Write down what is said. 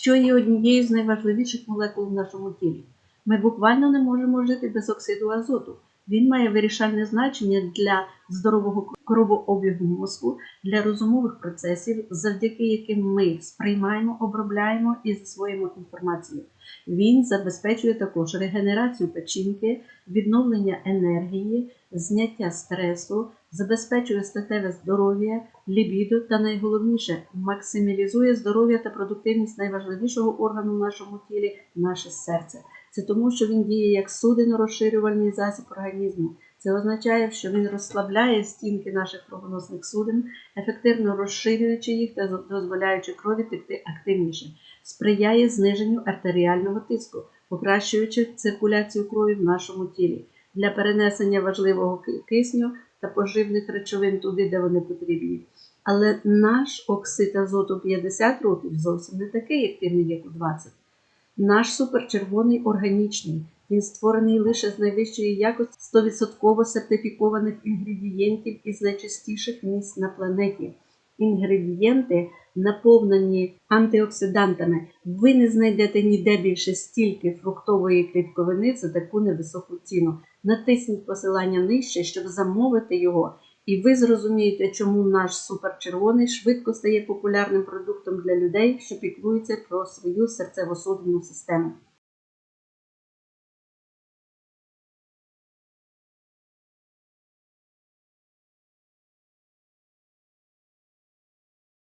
що є однією з найважливіших молекул в нашому тілі. Ми буквально не можемо жити без оксиду азоту. Він має вирішальне значення для здорового кровообігу мозку, для розумових процесів, завдяки яким ми сприймаємо, обробляємо і засвоїмо інформацію. Він забезпечує також регенерацію печінки, відновлення енергії, зняття стресу, забезпечує статеве здоров'я, лібідо та найголовніше максималізує здоров'я та продуктивність найважливішого органу в нашому тілі наше серце. Це тому, що він діє як судино-розширювальний засіб організму. Це означає, що він розслабляє стінки наших кровоносних суден, ефективно розширюючи їх та дозволяючи крові текти активніше, сприяє зниженню артеріального тиску, покращуючи циркуляцію крові в нашому тілі для перенесення важливого кисню та поживних речовин туди, де вони потрібні. Але наш оксид азоту 50 років зовсім не такий активний, як у 20. Наш суперчервоний органічний. Він створений лише з найвищої якості 100% сертифікованих інгредієнтів із найчастіших місць на планеті. Інгредієнти наповнені антиоксидантами. Ви не знайдете ніде більше стільки фруктової клітковини за таку невисоку ціну. Натисніть посилання нижче, щоб замовити його, і ви зрозумієте, чому наш суперчервоний швидко стає популярним продуктом для людей, що піклуються про свою серцево-судинну систему.